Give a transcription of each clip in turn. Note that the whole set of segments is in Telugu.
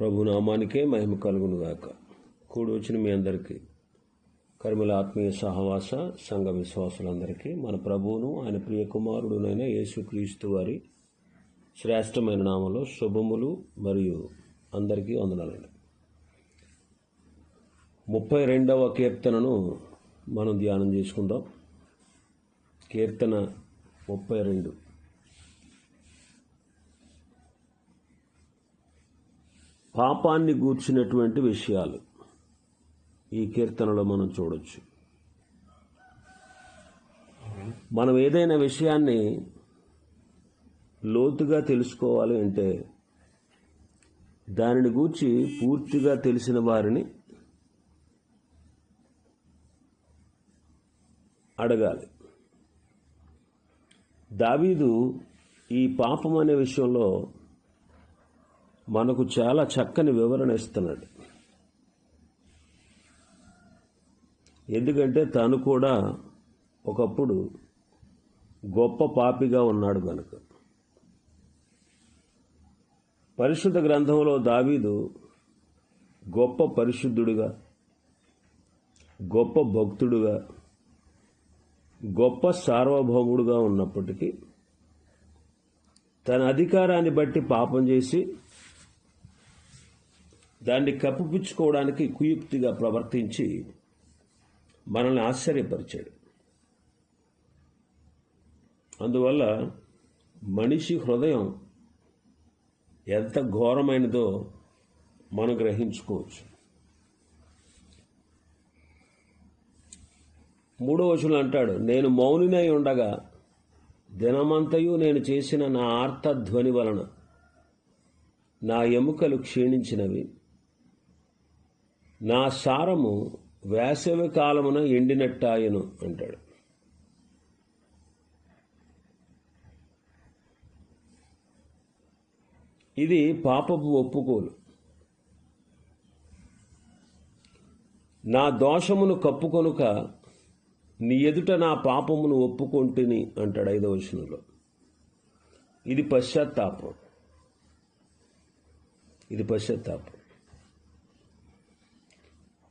ప్రభు నామానికే మహిమ కలుగునుగాక. కూడి వచ్చిన మీ అందరికీ కర్మల ఆత్మీయ సహవాస సంఘ విశ్వాసులందరికీ మన ప్రభువును ఆయన ప్రియ కుమారుడునైన యేసుక్రీస్తు వారి శ్రేష్టమైన నామంలో శుభములు మరియు అందరికీ వందనాలండి. ముప్పై రెండవ కీర్తనను మనం ధ్యానం చేసుకుందాం. కీర్తన ముప్పై రెండు. పాపాన్ని గూర్చినటువంటి విషయాలు ఈ కీర్తనలో మనం చూడొచ్చు. మనం ఏదైనా విషయాన్ని లోతుగా తెలుసుకోవాలి అంటే దానిని గూర్చి పూర్తిగా తెలిసిన వారిని అడగాలి. దావీదు ఈ పాపం అనే విషయంలో మనకు చాలా చక్కని వివరణ ఇస్తున్నాడు ఎందుకంటే తను కూడా ఒకప్పుడు గొప్ప పాపిగా ఉన్నాడు కనుక పరిశుద్ధ గ్రంథంలో దావీదు గొప్ప పరిశుద్ధుడుగా గొప్ప భక్తుడుగా గొప్ప సార్వభౌముడుగా ఉన్నప్పటికీ తన అధికారాన్ని బట్టి పాపం చేసి దాన్ని కప్పిపుచ్చుకోవడానికి కుయుక్తిగా ప్రవర్తించి మనల్ని ఆశ్చర్యపరిచాడు. అందువల్ల మనిషి హృదయం ఎంత ఘోరమైనదో మనం గ్రహించుకోవచ్చు. మూడో వచనం అంటాడు నేను మౌనినై ఉండగా దినమంతయు నేను చేసిన నా ఆర్తధ్వని వలన నా ఎముకలు క్షీణించినవి. నా సారము వేసవి కాలమున ఎండినట్టాయను అంటాడు. ఇది పాపపు ఒప్పుకోలు. నా దోషమును కప్పుకొనుక నీ ఎదుట నా పాపమును ఒప్పుకొంటిని అంటాడు ఐదవ వచనంలో. ఇది పశ్చాత్తాపం. ఇది పశ్చాత్తాపం.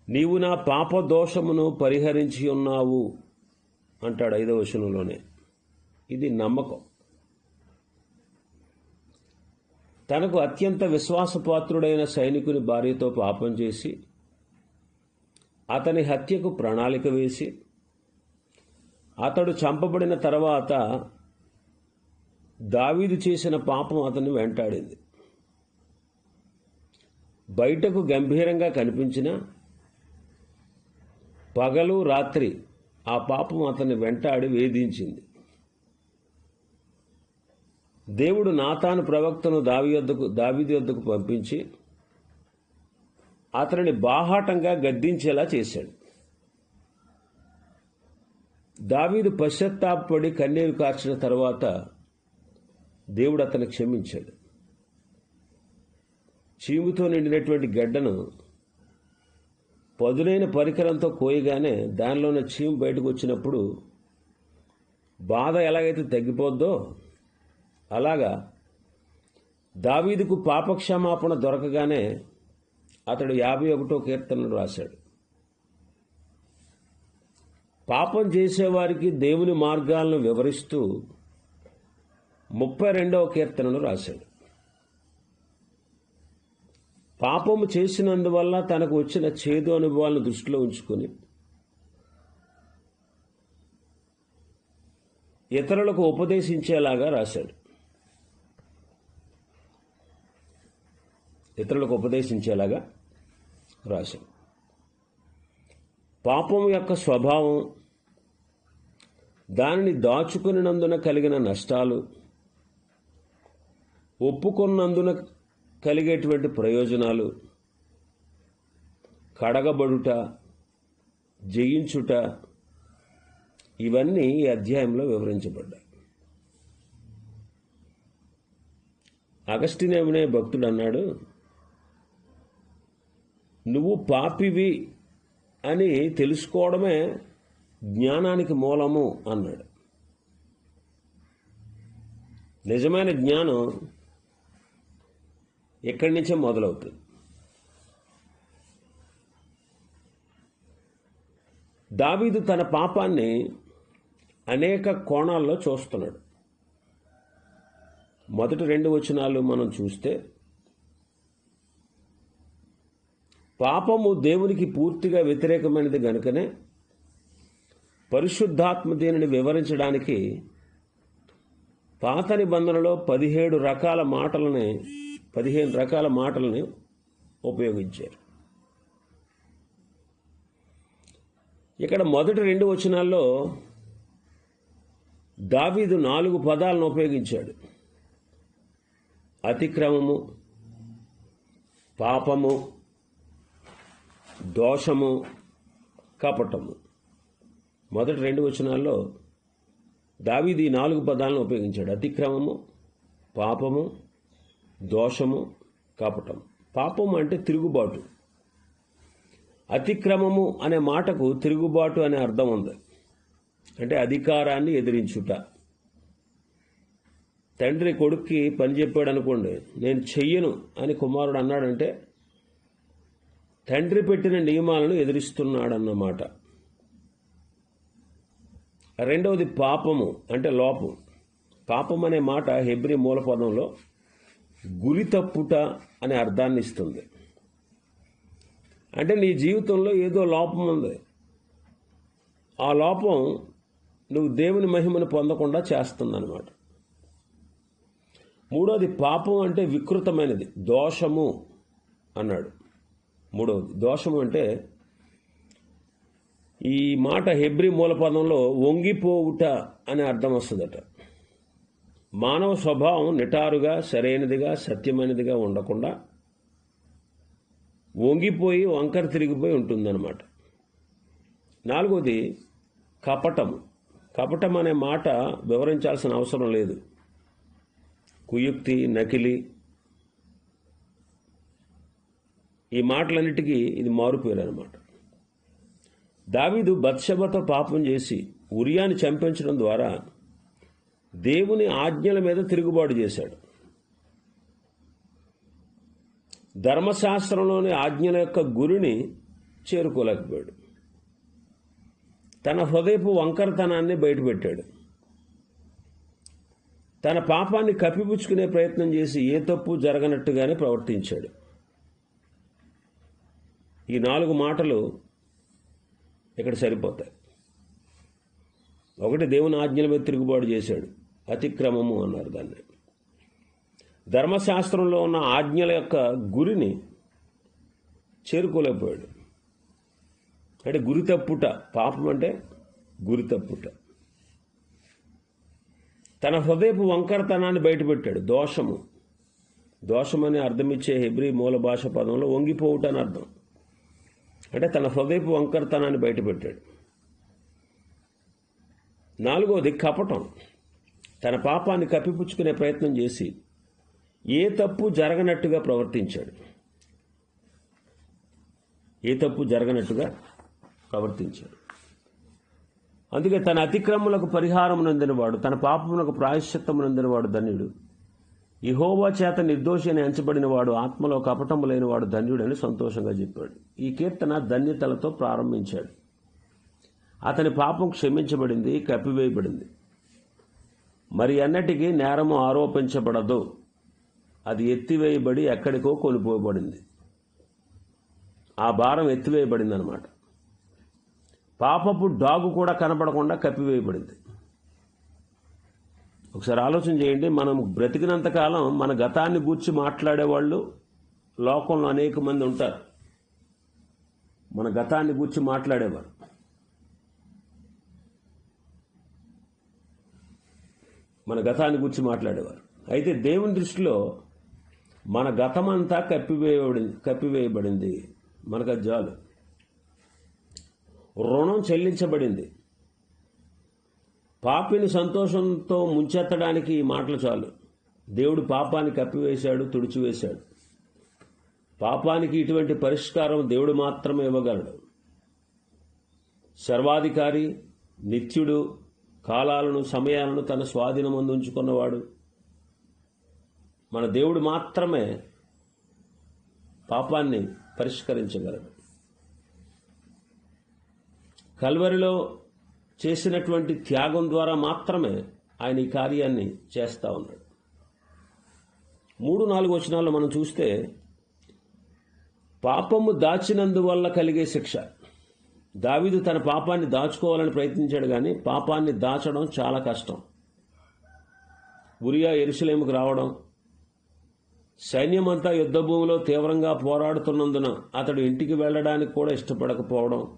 నీవు నా పాప దోషమును పరిహరించి ఉన్నావు అంటాడు ఐదవ వచనంలోనే. ఇది నమ్మకం. తనకు అత్యంత విశ్వాసపాత్రుడైన సైనికుని భార్యతో పాపం చేసి అతని హత్యకు ప్రణాళిక వేసి అతడు చంపబడిన తర్వాత దావీదు చేసిన పాపం అతన్ని వెంటాడింది. బయటకు గంభీరంగా కనిపించిన పగలు రాత్రి ఆ పాపం అతన్ని వెంటాడి వేధించింది. దేవుడు నాతాను ప్రవక్తను దావి వద్దకు దావిది వద్దకు పంపించి అతనిని బాహాటంగా గద్దించేలా చేశాడు. దావీదు పశ్చత్తాపడి కన్నీరు కార్చిన తర్వాత దేవుడు అతను క్షమించాడు. చీముతో నిండినటువంటి గడ్డను పదునైన పరికరంతో కోయగానే దానిలోని చీము బయటకు వచ్చినప్పుడు బాధ ఎలాగైతే తగ్గిపోద్దో అలాగా దావీదుకు పాపక్షమాపణ దొరకగానే అతడు యాభై ఒకటో కీర్తనలు రాశాడు. పాపం చేసేవారికి దేవుని మార్గాలను వివరిస్తూ ముప్పై రెండవ కీర్తనను రాశాడు. పాపము చేసినందువల్ల తనకు వచ్చిన చేదు అనుభవాలను దృష్టిలో ఉంచుకొని ఇతరులకు ఉపదేశించేలాగా రాశాడు. ఇతరులకు ఉపదేశించేలాగా రాశాడు. పాపం యొక్క స్వభావం దానిని దాచుకునినందున కలిగిన నష్టాలు ఒప్పుకున్నందున కలిగేటువంటి ప్రయోజనాలు కడగబడుట జయించుట ఇవన్నీ ఈ అధ్యాయంలో వివరించబడ్డాయి. అగస్టినేమనే భక్తుడు అన్నాడు నువ్వు పాపివి అని తెలుసుకోవడమే జ్ఞానానికి మూలము అన్నాడు. నిజమైన జ్ఞానం ఎక్కడి నుంచే మొదలవుతుంది. దావీదు తన పాపాన్ని అనేక కోణాల్లో చూస్తున్నాడు. మొదటి రెండు వచనాలు మనం చూస్తే పాపము దేవునికి పూర్తిగా వ్యతిరేకమైనది గనుకనే పరిశుద్ధాత్మ దీనిని వివరించడానికి పాత నిబంధనలో పదిహేడు రకాల మాటలని పదిహేను రకాల మాటలని ఉపయోగించారు. ఇక్కడ మొదటి రెండు వచనాల్లో దావీదు నాలుగు పదాలను ఉపయోగించాడు. అతిక్రమము పాపము దోషము కపటము. మొదటి రెండు వచనాల్లో దావీది నాలుగు పదాలను ఉపయోగించాడు. అతిక్రమము పాపము దోషము కపటం. పాపం అంటే తిరుగుబాటు. అతిక్రమము అనే మాటకు తిరుగుబాటు అనే అర్థం ఉంది. అంటే అధికారాన్ని ఎదిరించుట. తండ్రి కొడుక్కి పని చెప్పాడు అనుకోండి నేను చెయ్యను అని కుమారుడు అన్నాడంటే తండ్రి పెట్టిన నియమాలను ఎదిరిస్తున్నాడన్నమాట. రెండవది పాపము అంటే లోపం. పాపం అనే మాట హెబ్రి మూలపదంలో గురి తప్పుట అనే అర్థాన్ని ఇస్తుంది. అంటే నీ జీవితంలో ఏదో లోపం ఉంది. ఆ లోపం నువ్వు దేవుని మహిమను పొందకుండా చేస్తుందన్నమాట. మూడోది పాపం అంటే వికృతమైనది. దోషము అన్నాడు. మూడవది దోషము అంటే ఈ మాట హెబ్రి మూలపదంలో వంగిపోవుట అనే అర్థం వస్తుందట. మానవ స్వభావం నిటారుగా సరైనదిగా సత్యమైనదిగా ఉండకుండా వంగిపోయి వంకర తిరిగిపోయి ఉంటుందన్నమాట. నాలుగోది కపటం. కపటం అనే మాట వివరించాల్సిన అవసరం లేదు. కుయుక్తి నకిలి. ఈ మాటలన్నిటికీ ఇది మారుపేరు అనమాట దావీదు బత్షబతో పాపం చేసి ఉరియాని చంపించడం ద్వారా దేవుని ఆజ్ఞల మీద తిరుగుబాటు చేశాడు. ధర్మశాస్త్రంలోని ఆజ్ఞల యొక్క గురిని చేరుకోలేకపోయాడు. తన హృదయపు వంకరతనాన్ని బయటపెట్టాడు. తన పాపాన్ని కప్పిపుచ్చుకునే ప్రయత్నం చేసి ఏ తప్పు జరగనట్టుగానే ప్రవర్తించాడు. ఈ నాలుగు మాటలు ఇక్కడ సరిపోతాయి. ఒకటి దేవుని ఆజ్ఞల మీద తిరుగుబాటు చేశాడు. అతిక్రమము అన్నారు దాన్ని. ధర్మశాస్త్రంలో ఉన్న ఆజ్ఞల యొక్క గురిని చేరుకోలేకపోయాడు. అంటే గురి తప్పుట పాపం అంటే గురి తప్పుట. తన హృదయపు వంకరతనాన్ని బయటపెట్టాడు దోషము. దోషమని అర్థమిచ్చే హెబ్రి మూల భాష పదంలో వంగిపోవుట అని అర్థం. అంటే తన హృదయపు వంకరతనాన్ని బయటపెట్టాడు. నాలుగోది కపటం. తన పాపాన్ని కప్పిపుచ్చుకునే ప్రయత్నం చేసి ఏ తప్పు జరగనట్టుగా ప్రవర్తించాడు. ఏ తప్పు జరగనట్టుగా ప్రవర్తించాడు. అందుకే తన అతిక్రమములకు పరిహారం నందినవాడు తన పాపములకు ప్రాయశ్చిత్తము నందినవాడు ధన్యుడు. ఇహోవా చేత నిర్దోషి అని ఎంచబడిన వాడు ఆత్మలో కపటము లేనివాడు ధన్యుడని సంతోషంగా చెప్పాడు. ఈ కీర్తన ధన్యతలతో ప్రారంభించాడు. అతని పాపం క్షమించబడింది కప్పివేయబడింది. మరి అన్నటికీ నేరము ఆరోపించబడదు. అది ఎత్తివేయబడి ఎక్కడికో కొనిపోబడింది ఆ భారం ఎత్తివేయబడింది అనమాట పాపపు డాగు కూడా కనపడకుండా కప్పివేయబడింది. ఒకసారి ఆలోచన చేయండి మనం బ్రతికినంతకాలం మన గతాన్ని గూర్చి మాట్లాడేవాళ్ళు లోకంలో అనేక మంది ఉంటారు. మన గతాన్ని గూర్చి మాట్లాడేవారు. మన గతాన్ని గురించి మాట్లాడేవారు. అయితే దేవుని దృష్టిలో మన గతమంతా కప్పివేయబడింది కప్పివేయబడింది మనకు అది రుణం చెల్లించబడింది. పాపిని సంతోషంతో ముంచెత్తడానికి ఈ మాటలు చాలు. దేవుడు పాపాన్ని కప్పివేశాడు తుడిచివేశాడు. పాపానికి ఇటువంటి పరిష్కారం దేవుడు మాత్రమే ఇవ్వగలడు. సర్వాధికారి నిత్యుడు కాలాలను సమయాలను తన స్వాధీనం ఉంచుకున్నవాడు. మన దేవుడు మాత్రమే పాపాన్ని పరిష్కరించగలడు. కల్వరిలో చేసినటువంటి త్యాగం ద్వారా మాత్రమే ఆయన ఈ కార్యాన్ని చేస్తూ ఉన్నాడు. మూడు నాలుగు వచనాల్లో మనం చూస్తే పాపము దాచినందువల్ల కలిగే శిక్ష. దావీదు తన పాపాన్ని దాచుకోవాలని ప్రయత్నించాడు కానీ పాపాన్ని దాచడం చాలా కష్టం. ఉరియా ఎరుసలేముకు రావడం సైన్యమంతా యుద్ధభూమిలో తీవ్రంగా పోరాడుతున్నందున అతడు ఇంటికి వెళ్ళడానికి కూడా ఇష్టపడకపోవడం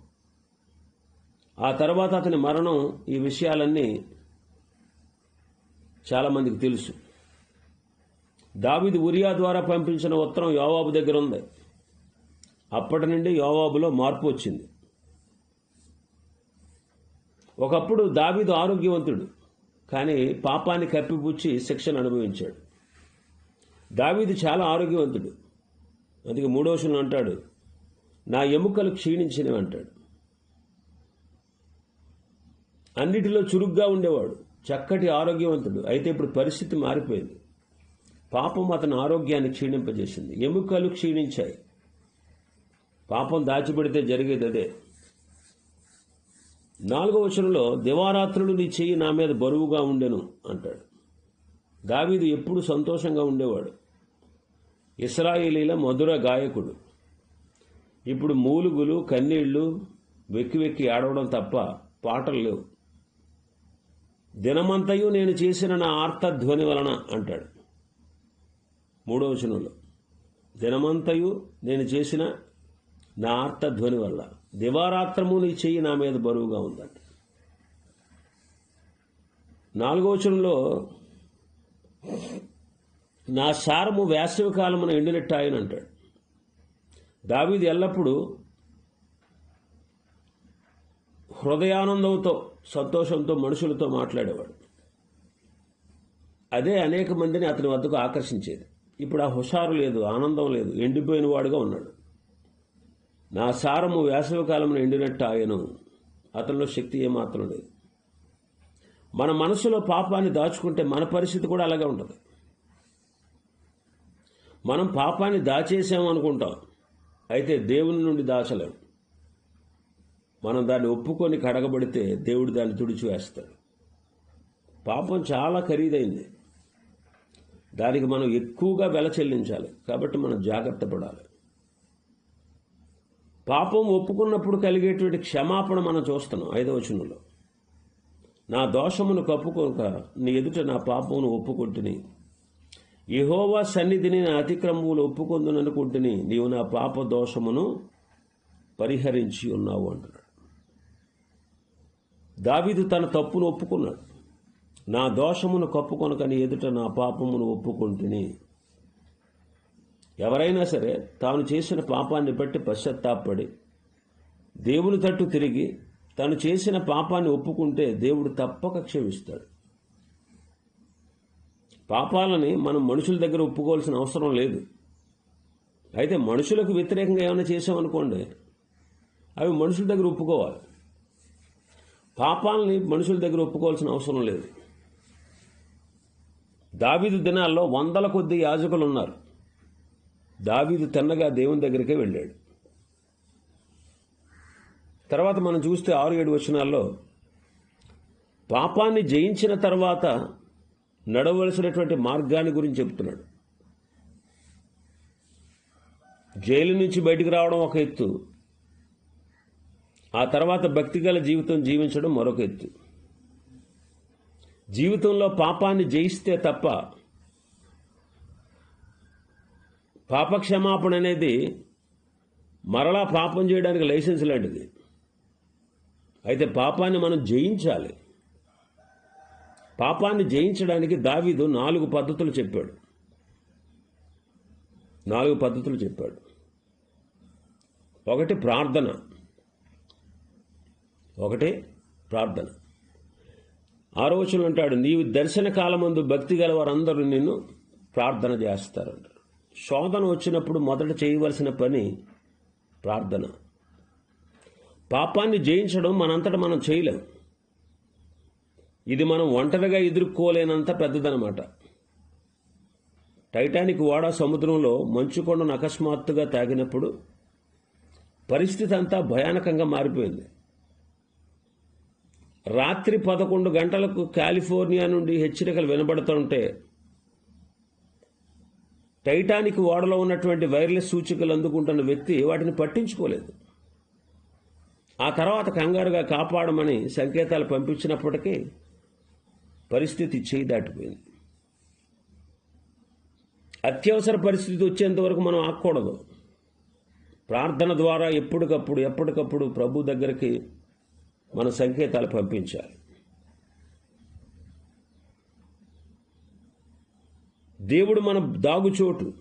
ఆ తర్వాత అతని మరణం ఈ విషయాలన్నీ చాలామందికి తెలుసు. దావిది ఉరియా ద్వారా పంపించిన ఉత్తరం యోవాబు దగ్గర ఉంది. అప్పటి నుండి యోవాబులో మార్పు వచ్చింది. ఒకప్పుడు దావీదు ఆరోగ్యవంతుడు కానీ పాపాన్ని కప్పిపుచ్చి శిక్షను అనుభవించాడు. దావీదు చాలా ఆరోగ్యవంతుడు. అందుకే మూడోషులు అంటాడు నా ఎముకలు క్షీణించినవి అంటాడు. అన్నిటిలో చురుగ్గా ఉండేవాడు చక్కటి ఆరోగ్యవంతుడు. అయితే ఇప్పుడు పరిస్థితి మారిపోయింది. పాపం అతని ఆరోగ్యాన్ని క్షీణింపజేసింది. ఎముకలు క్షీణించాయి. పాపం దాచిపెడితే జరిగేది అదే. నాలుగో వచనంలో దివారాత్రులు నీ చెయ్యి నా మీద బరువుగా ఉండెను అంటాడు. దావీదు ఎప్పుడు సంతోషంగా ఉండేవాడు. ఇస్రాయేలీల మధుర గాయకుడు. ఇప్పుడు మూలుగులు కన్నీళ్ళు వెక్కి వెక్కి ఆడవడం తప్ప పాటలు లేవు. దినమంతయు నేను చేసిన నా ఆర్తధ్వని వలన అంటాడు. మూడో వచనంలో దినమంతయు నేను చేసిన నా ఆర్తధ్వని వల్ల దివారాత్రము నీ చెయ్యి నా మీద బరువుగా ఉందంట. నాలుగో వచనంలో నా సారము వేసవి కాలమున ఎండినట్టాయని అంటాడు. దావీది ఎల్లప్పుడూ హృదయానందంతో సంతోషంతో మనుషులతో మాట్లాడేవాడు. అదే అనేక మందిని అతని వద్దకు ఆకర్షించేది. ఇప్పుడు ఆ హుషారు లేదు ఆనందం లేదు ఎండిపోయిన వాడుగా ఉన్నాడు. నా సారము వేసవి ఎండినట్టు ఆయను. అతనిలో శక్తి ఏమాత్రం లేదు. మన మనసులో పాపాన్ని దాచుకుంటే మన పరిస్థితి కూడా అలాగే ఉంటుంది. మనం పాపాన్ని దాచేసామనుకుంటాం అయితే దేవుని నుండి దాచలేం. మనం దాన్ని ఒప్పుకొని కడగబడితే దేవుడు దాన్ని తుడిచివేస్తాడు. పాపం చాలా ఖరీదైంది. దానికి మనం ఎక్కువగా వెల చెల్లించాలి. కాబట్టి మనం జాగ్రత్త పడాలి. పాపం ఒప్పుకున్నప్పుడు కలిగేటువంటి క్షమాపణ మనం చూస్తున్నాం ఐదవ వచనంలో. నా దోషమును కప్పుకోక నీ ఎదుట నా పాపమును ఒప్పుకుంటుని. యహోవా సన్నిధిని నా అతిక్రమములు ఒప్పుకొందుననుకుంటుని నీవు నా పాప దోషమును పరిహరించి ఉన్నావు అంటున్నాడు. దావీదు తన తప్పును ఒప్పుకున్నాడు. నా దోషమును కప్పుకొనక నీ ఎదుట నా పాపమును ఒప్పుకుంటుని. ఎవరైనా సరే తాను చేసిన పాపాన్ని బట్టి పశ్చత్తాపడి దేవుని తట్టు తిరిగి తను చేసిన పాపాన్ని ఒప్పుకుంటే దేవుడు తప్పక క్షమిస్తాడు. పాపాలని మనం మనుషుల దగ్గర ఒప్పుకోవాల్సిన అవసరం లేదు. అయితే మనుషులకు వ్యతిరేకంగా ఏమైనా చేసామనుకోండి అవి మనుషుల దగ్గర ఒప్పుకోవాలి. పాపాలని మనుషుల దగ్గర ఒప్పుకోవాల్సిన అవసరం లేదు. దావీదు దినాల్లో వందల కొద్ది యాజకులు ఉన్నారు దావీదు తిన్నగా దేవుని దగ్గరికే వెళ్ళాడు. తర్వాత మనం చూస్తే ఆరు ఏడు వచనాల్లో పాపాన్ని జయించిన తర్వాత నడవలసినటువంటి మార్గాన్ని గురించి చెప్తున్నాడు. జైలు నుంచి బయటికి రావడం ఒక ఎత్తు. ఆ తర్వాత భక్తిగల జీవితం జీవించడం మరొక ఎత్తు. జీవితంలో పాపాన్ని జయిస్తే తప్ప పాపక్షమాపణ అనేది మరలా పాపం చేయడానికి లైసెన్స్ లాంటిది. అయితే పాపాన్ని మనం జయించాలి. పాపాన్ని జయించడానికి దావీదు నాలుగు పద్ధతులు చెప్పాడు. నాలుగు పద్ధతులు చెప్పాడు. ఒకటి ప్రార్థన. ఒకటి ప్రార్థన. ఆలోచనలు అంటాడు నీవు దర్శన కాలమందు భక్తి గల వారందరూ నిన్ను ప్రార్థన చేస్తారంటారు. శోధన వచ్చినప్పుడు మొదట చేయవలసిన పని ప్రార్థన. పాపాన్ని జయించడం మనంతట మనం చేయలేం. ఇది మనం ఒంటరిగా ఎదుర్కోలేనంత పెద్దదనమాట. టైటానిక్ ఓడ సముద్రంలో మంచుకొండను అకస్మాత్తుగా తాగినప్పుడు పరిస్థితి అంతా భయానకంగా మారిపోయింది. రాత్రి పదకొండు గంటలకు కాలిఫోర్నియా నుండి హెచ్చరికలు వినబడుతుంటే టైటానిక్ ఓడలో ఉన్నటువంటి వైర్లెస్ సూచికలు అందుకుంటున్న వ్యక్తి వాటిని పట్టించుకోలేదు. ఆ తర్వాత కంగారుగా కాపాడమని సంకేతాలు పంపించినప్పటికీ పరిస్థితి చేయి దాటిపోయింది. అత్యవసర పరిస్థితి వచ్చేంతవరకు మనం ఆకూడదు ప్రార్థన ద్వారా ఎప్పటికప్పుడు ఎప్పటికప్పుడు ప్రభు దగ్గరికి మన సంకేతాలు పంపించాలి. దేవుడు మన దాగుచోటు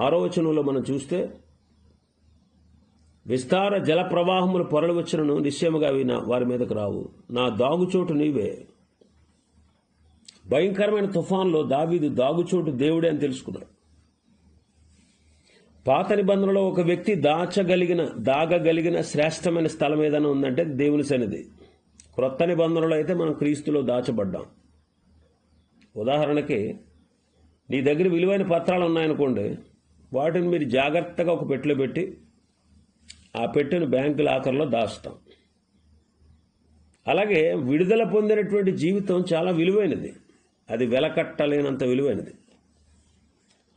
ఆరో మనం చూస్తే విస్తార జల ప్రవాహములు పొరలు వచ్చినను నిశ్చయముగా అవి వారి మీదకు రావు. నా దాగుచోటు నీవే. భయంకరమైన తుఫాన్లో దావీదు దాగుచోటు దేవుడే అని తెలుసుకున్నాడు. పాత నిబంధనలో ఒక వ్యక్తి దాచగలిగిన దాగగలిగిన శ్రేష్టమైన స్థలం ఏదైనా ఉందంటే దేవుని సన్నిధి. క్రొత్త నిబంధనలో అయితే మనం క్రీస్తులో దాచబడ్డాం. ఉదాహరణకి నీ దగ్గర విలువైన పత్రాలు ఉన్నాయనుకోండి వాటిని మీరు జాగ్రత్తగా ఒక పెట్టెలో పెట్టి ఆ పెట్టెను బ్యాంకు లాకర్లో దాస్తాం అలాగే విడుదల పొందినటువంటి జీవితం చాలా విలువైనది. అది వెలకట్టలేనంత విలువైనది.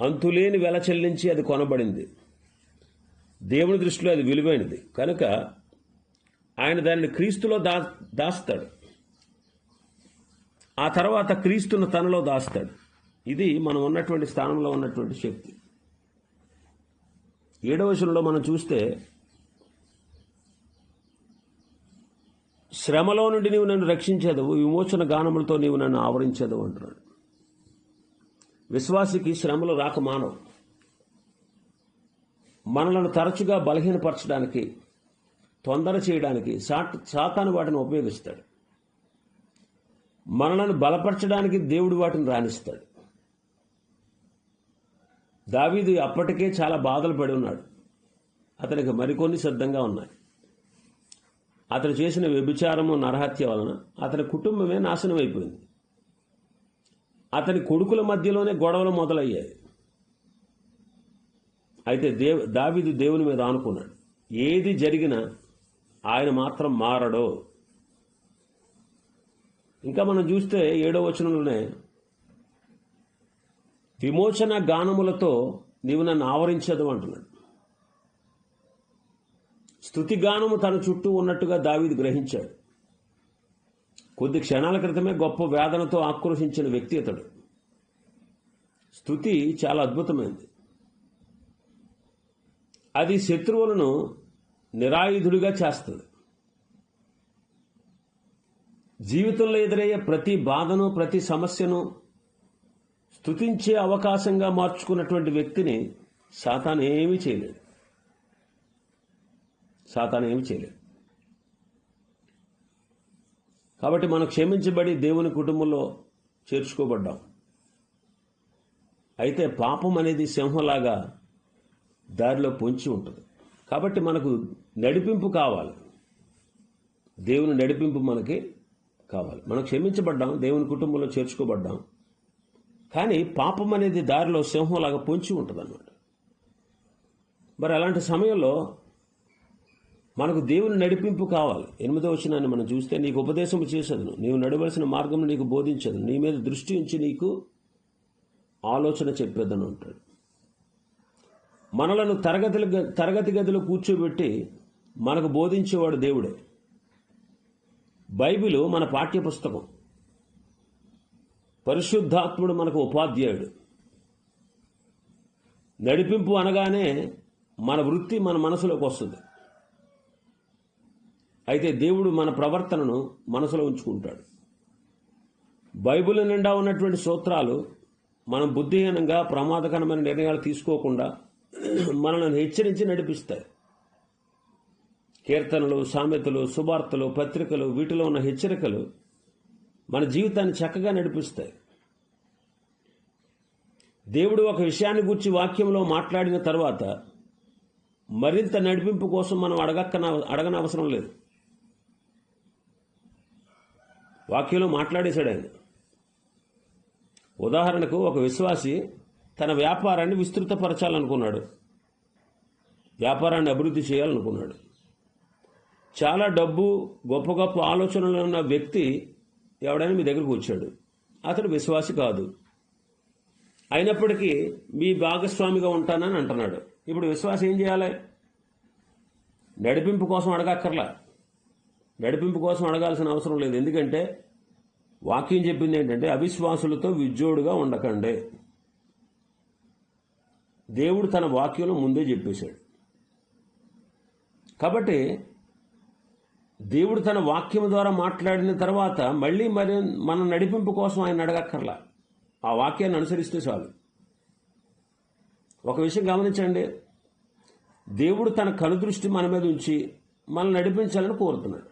అంతులేని వెల చెల్లించి అది కొనబడింది. దేవుని దృష్టిలో అది విలువైనది. కనుక ఆయన దానిని క్రీస్తులో దా దాస్తాడు. ఆ తర్వాత క్రీస్తును తనలో దాస్తాడు. ఇది మనం ఉన్నటువంటి స్థానంలో ఉన్నటువంటి శక్తి. ఏడవ వచనంలో మనం చూస్తే శ్రమలో నుండి నీవు నన్ను రక్షించేదవు విమోచన గానములతో నీవు నన్ను ఆవరించేదవు అంటున్నాడు. విశ్వాసికి శ్రమలు రాక మానవు. మనలను తరచుగా బలహీనపరచడానికి తొందర చేయడానికి సాట్ సాతాను వాటిని ఉపయోగిస్తాడు. మనలను బలపరచడానికి దేవుడు వాటిని రాణిస్తాడు. దావీదు అప్పటికే చాలా బాధలు పడి ఉన్నాడు. అతనికి మరికొన్ని సిద్ధంగా ఉన్నాయి. అతను చేసిన వ్యభిచారము నరహత్య వలన అతని కుటుంబమే నాశనం అయిపోయింది. అతని కొడుకుల మధ్యలోనే గొడవలు మొదలయ్యాయి. అయితే దేవ్ దావీదు దేవుని మీద ఆనుకున్నాడు. ఏది జరిగినా ఆయన మాత్రం మారడో ఇంకా మనం చూస్తే ఏడో వచనంలోనే విమోచన గానములతో నీవు నన్ను ఆవరించదు అంటున్నాడు. స్థుతి గానము తన చుట్టూ ఉన్నట్టుగా దావీదు గ్రహించాడు. కొద్ది క్షణాల క్రితమే గొప్ప వేదనతో ఆక్రోశించిన వ్యక్తి అతడు. స్థుతి చాలా అద్భుతమైంది. అది శత్రువులను నిరాయుధుడిగా చేస్తుంది. జీవితంలో ఎదురయ్యే ప్రతి బాధను ప్రతి సమస్యను స్తుతించే అవకాశంగా మార్చుకున్నటువంటి వ్యక్తిని సాతాను ఏమీ చేయలేదు. సాతాను ఏమి చేయలేదు. కాబట్టి మనం క్షమించబడి దేవుని కుటుంబంలో చేర్చుకోబడ్డాం. అయితే పాపం అనేది సింహంలాగా దారిలో పొంచి ఉంటుంది. కాబట్టి మనకు నడిపింపు కావాలి. దేవుని నడిపింపు మనకి కావాలి. మనం క్షమించబడ్డాం దేవుని కుటుంబంలో చేర్చుకోబడ్డాం. కానీ పాపం అనేది దారిలో సింహంలాగా పొంచి ఉంటుంది అన్నమాట మరి అలాంటి సమయంలో మనకు దేవుని నడిపింపు కావాలి. ఎనిమిదో వచ్చినాన్ని మనం చూస్తే నీకు ఉపదేశం చేసేదను. నీవు నడవలసిన మార్గం నీకు బోధించదు నీ మీద దృష్టి ఉంచి నీకు ఆలోచన చెప్పేదని ఉంటాడు మనలను తరగతులు తరగతి గదిలో కూర్చోబెట్టి మనకు బోధించేవాడు దేవుడే. బైబిల్ మన పాఠ్య పుస్తకం పరిశుద్ధాత్ముడు మనకు ఉపాధ్యాయుడు. నడిపింపు అనగానే మన వృత్తి మన మనసులోకి వస్తుంది. అయితే దేవుడు మన ప్రవర్తనను మనసులో ఉంచుకుంటాడు. బైబిల్ నిండా ఉన్నటువంటి సూత్రాలు మనం బుద్ధిహీనంగా ప్రమాదకరమైన నిర్ణయాలు తీసుకోకుండా మనల్ని హెచ్చరించి నడిపిస్తాయి. కీర్తనలు సామెతలు శుభార్తలు పత్రికలు వీటిలో ఉన్న హెచ్చరికలు మన జీవితాన్ని చక్కగా నడిపిస్తాయి. దేవుడు ఒక విషయాన్ని గురించి వాక్యంలో మాట్లాడిన తర్వాత మరింత నడిపింపు కోసం మనం అడగక్కన అడగన అవసరం లేదు. వాక్యంలో మాట్లాడేశాడు ఆయన. ఉదాహరణకు ఒక విశ్వాసి తన వ్యాపారాన్ని విస్తృతపరచాలనుకున్నాడు. వ్యాపారాన్ని అభివృద్ధి చేయాలనుకున్నాడు. చాలా డబ్బు గొప్ప గొప్ప ఆలోచనలు ఉన్న వ్యక్తి ఎవడైనా మీ దగ్గరకు వచ్చాడు. అతడు విశ్వాసి కాదు. అయినప్పటికీ మీ భాగస్వామిగా ఉంటానని అంటున్నాడు. ఇప్పుడు విశ్వాసం ఏం చేయాలి? నడిపింపు కోసం అడగక్కర్లా. నడిపింపు కోసం అడగాల్సిన అవసరం లేదు. ఎందుకంటే వాక్యం చెప్పింది ఏంటంటే అవిశ్వాసులతో విజ్జోడుగా ఉండకండి. దేవుడు తన వాక్యంలో ముందే చెప్పేశాడు. కాబట్టి దేవుడు తన వాక్యం ద్వారా మాట్లాడిన తర్వాత మళ్ళీ మరి మన నడిపింపు కోసం ఆయన అడగక్కర్లా ఆ వాక్యాన్ని అనుసరిస్తే చాలు. ఒక విషయం గమనించండి. దేవుడు తన కనుదృష్టి మన మీద ఉంచి మనల్ని నడిపించాలని కోరుతున్నాడు.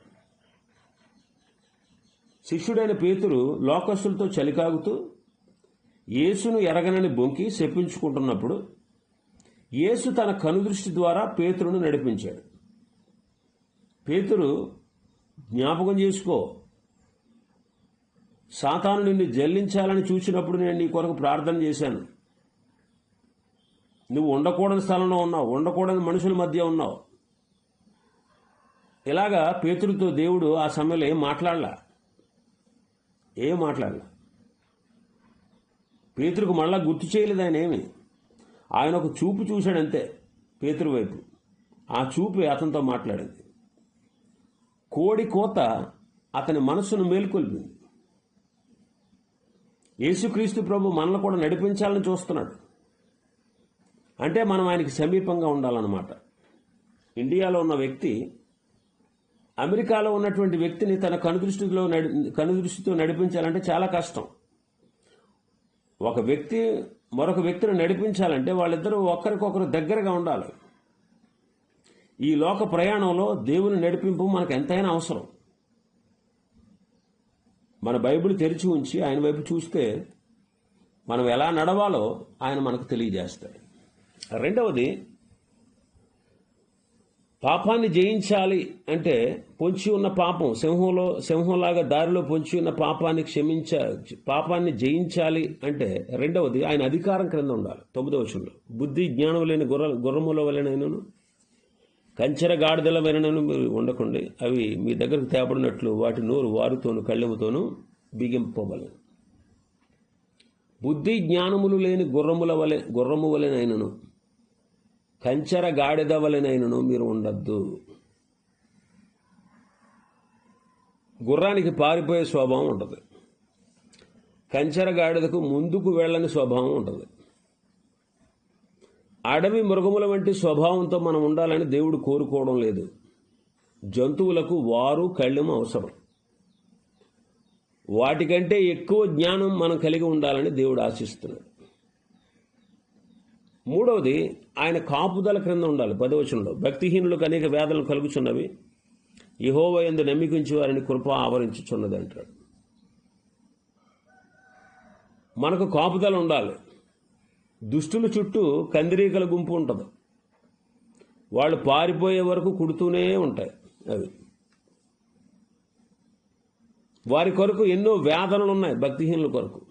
శిష్యుడైన పేతురు లోకస్తులతో చలికాగుతూ యేసును ఎరగనని బొంకి శపించుకుంటున్నప్పుడు యేసు తన కనుదృష్టి ద్వారా పేతురును నడిపించాడు. పేతురు జ్ఞాపకం చేసుకో. సాతాను నిన్ను జల్లించాలని చూసినప్పుడు నేను నీ కొరకు ప్రార్థన చేశాను. నువ్వు ఉండకూడని స్థలంలో ఉన్నావు ఉండకూడని మనుషుల మధ్య ఉన్నావు. ఇలాగా పేతుడితో దేవుడు ఆ సమయంలో ఏం మాట్లాడలా? ఏం మాట్లాడలా? పేతుడికి మళ్ళా గుర్తు చేయలేదు ఆయన ఏమి? ఆయన ఒక చూపు చూశాడంతే పేతురు వైపు. ఆ చూపే అతనితో మాట్లాడింది. కోడి కోత అతని మనసును మేల్కొల్పింది. యేసుక్రీస్తు ప్రభు మనల్ని కూడా నడిపించాలని చూస్తున్నాడు. అంటే మనం ఆయనకి సమీపంగా ఉండాలన్నమాట. ఇండియాలో ఉన్న వ్యక్తి అమెరికాలో ఉన్నటువంటి వ్యక్తిని తన కనుదృష్టిలో నడి కనుదృష్టితో నడిపించాలంటే చాలా కష్టం. ఒక వ్యక్తి మరొక వ్యక్తిని నడిపించాలంటే వాళ్ళిద్దరూ ఒకరికొకరు దగ్గరగా ఉండాలి. ఈ లోక ప్రయాణంలో దేవుని నడిపింపు మనకు ఎంతైనా అవసరం. మన బైబిల్ తెరిచి ఉంచి ఆయన వైపు చూస్తే మనం ఎలా నడవాలో ఆయన మనకు తెలియజేస్తాడు. రెండవది పాపాన్ని జయించాలి అంటే పొంచి ఉన్న పాపం సింహంలో సింహంలాగా దారిలో పొంచి ఉన్న పాపాన్ని క్షమించ పాపాన్ని జయించాలి అంటే రెండవది ఆయన అధికారం క్రింద ఉండాలి. తొమ్మిదవ వచనంలో బుద్ధి జ్ఞానం లేని గుర్ర గుర్రముల వలనైనను కంచెర గాడిదల మీరు ఉండకండి అవి మీ దగ్గరకు తేపడినట్లు వాటి నోరు వారితోను కళ్ళెముతోనూ బిగింపవలను బుద్ధి జ్ఞానములు లేని గుర్రముల వలె గుర్రము వలెనైనను కంచెర గాడిద వలెనైనను మీరు ఉండద్దు. గుర్రానికి పారిపోయే స్వభావం ఉంటుంది కంచెర గాడిదకు ముందుకు వెళ్ళని స్వభావం ఉంటుంది అడవి మృగముల వంటి స్వభావంతో మనం ఉండాలని దేవుడు కోరుకోవడం లేదు. జంతువులకు వారు కళ్ళెము అవసరం. వాటికంటే ఎక్కువ జ్ఞానం మనం కలిగి ఉండాలని దేవుడు ఆశిస్తున్నాడు. మూడవది ఆయన కాపుదల క్రింద ఉండాలి. పదవచనంలో భక్తిహీనులకు అనేక వ్యాధులు కలుగుచున్నవి. యహోవ ఎందు నమ్మికించి వారిని కృప ఆవరించుచున్నది అంటాడు. మనకు కాపుదల ఉండాలి. దుష్టుల చుట్టూ కందిరీకల గుంపు ఉంటుంది. వాళ్ళు పారిపోయే వరకు కుడుతూనే ఉంటాయి అవి. వారి కొరకు ఎన్నో వేదనలు ఉన్నాయి భక్తిహీనుల కొరకు.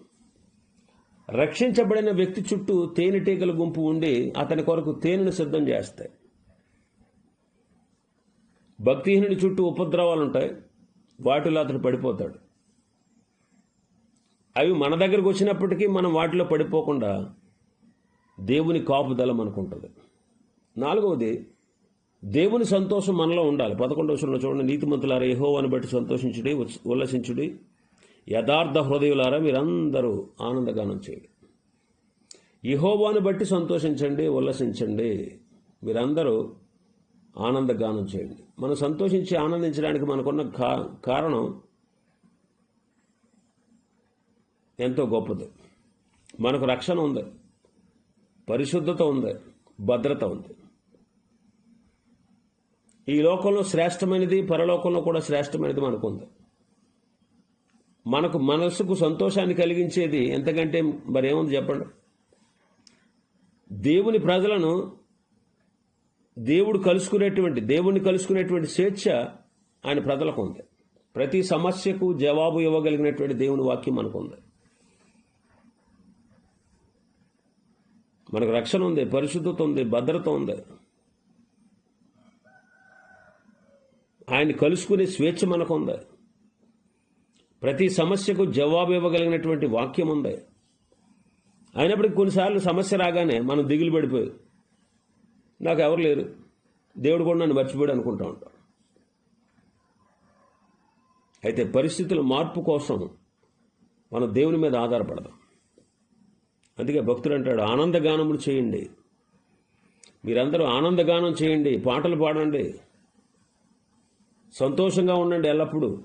రక్షించబడిన వ్యక్తి చుట్టూ తేనెటీగల గుంపు ఉండి అతని కొరకు తేనెను సిద్ధం చేస్తాయి. భక్తిహీనుడి చుట్టూ ఉపద్రవాలు ఉంటాయి వాటిలో అతడు పడిపోతాడు. అవి మన దగ్గరకు వచ్చినప్పటికీ మనం వాటిలో పడిపోకుండా దేవుని కాపుదల మనకుంటుంది నాలుగవది దేవుని సంతోషం మనలో ఉండాలి. పదకొండవ వచనంలో చూడండి నీతిమంతులారా యెహోవాను బట్టి సంతోషించుడి ఉల్లసించుడి. యథార్థ హృదయులారా మీరందరూ ఆనందగానం చేయండి. ఇహోవాని బట్టి సంతోషించండి ఉల్లసించండి. మీరందరూ ఆనందగానం చేయండి. మనం సంతోషించి ఆనందించడానికి మనకున్న కా కారణం ఎంతో గొప్పది. మనకు రక్షణ ఉంది. పరిశుద్ధత ఉంది భద్రత ఉంది. ఈ లోకంలో శ్రేష్టమైనది పరలోకంలో కూడా శ్రేష్టమైనది మనకు ఉంది. మనకు మనసుకు సంతోషాన్ని కలిగించేది ఎంతకంటే మరేముంది చెప్పండి? దేవుని ప్రజలను దేవుడు కలుసుకునేటువంటి దేవుణ్ణి కలుసుకునేటువంటి స్వేచ్ఛ ఆయన ప్రజలకు ఉంది. ప్రతి సమస్యకు జవాబు ఇవ్వగలిగినటువంటి దేవుని వాక్యం మనకు మనకు రక్షణ ఉంది పరిశుద్ధత ఉంది భద్రత ఉంది. ఆయన కలుసుకునే స్వేచ్ఛ మనకు ఉంది ప్రతి సమస్యకు జవాబు ఇవ్వగలిగినటువంటి వాక్యం ఉంది. అయినప్పటికీ కొన్నిసార్లు సమస్య రాగానే మనం దిగులు పడిపోయి నాకు ఎవరు లేరు దేవుడు కూడా నన్ను మర్చిపోయాడు అనుకుంటా ఉంటాం. అయితే పరిస్థితుల మార్పు కోసం మనం దేవుని మీద ఆధారపడదాం. అందుకే భక్తుడు అంటాడు ఆనందగానములు చేయండి. మీరందరూ ఆనందగానం చేయండి పాటలు పాడండి. సంతోషంగా ఉండండి ఎల్లప్పుడూ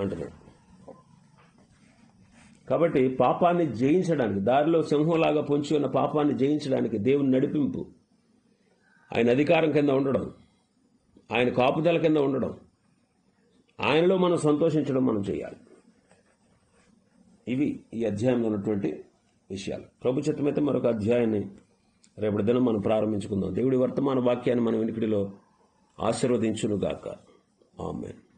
అంటున్నాడు. కాబట్టి పాపాన్ని జయించడానికి దారిలో సింహంలాగా పొంచి ఉన్న పాపాన్ని జయించడానికి దేవుని నడిపింపు ఆయన అధికారం కింద ఉండడం ఆయన కాపుదల కింద ఉండడం ఆయనలో మనం సంతోషించడం మనం చేయాలి. ఇవి ఈ అధ్యాయంలో ఉన్నటువంటి విషయాలు. ప్రభు చిత్తమైతే మరొక అధ్యాయాన్ని రేపటి దినం మనం ప్రారంభించుకుందాం. దేవుడి వర్తమాన వాక్యాన్ని మన వెనుకడిలో ఆశీర్వదించునుగాక. ఆమెన్.